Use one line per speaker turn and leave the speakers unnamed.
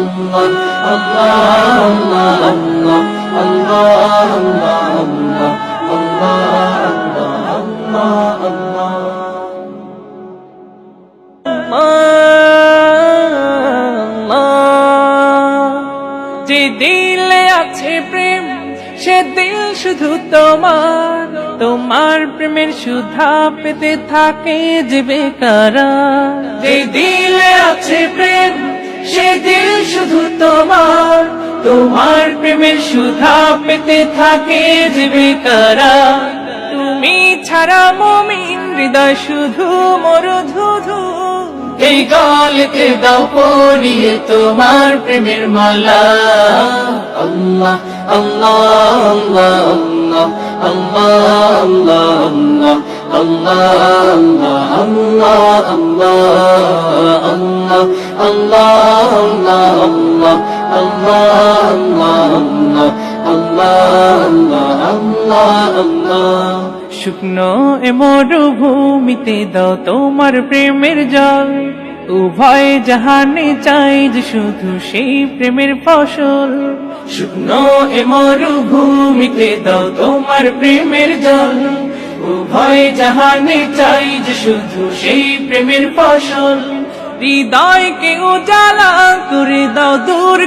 Allah Allah Allah Allah Allah Allah Allah Allah Allah
যে দিলে আছে প্রেম সে দিল শুধু তোমার তোমার প্রেমের সুধা পেতে থাকে যে বেকারা যে দিলে আছে প্রেম তোমার তোমার প্রেমের সুধা পেতে থাকে যে বেকারা। তুমি ছাড়া মমিন হৃদয় শুধু মরুধুধু
এই গলকে দাও পরিয়ে তোমার প্রেমের মালা। আল্লাহ আল্লাহ আল্লাহ আল্লাহ আল্লাহ আল্লাহ আল্লাহ আল্লাহ আল্লাহ আল্লাহ। আল্লাহ আল্লাহ আল্লাহ
শুকনো দাও তোমার প্রেমের জল। উভয় জাহানে চাই যে শুধু সেই প্রেমের ফসল। শুকনো এ মরুভূমিতে দাও তোমার প্রেমের জল। উভয় জাহানে চাই যে শুধু সেই প্রেমের ফসল। হৃদয়কে উজালা করে দাও দূর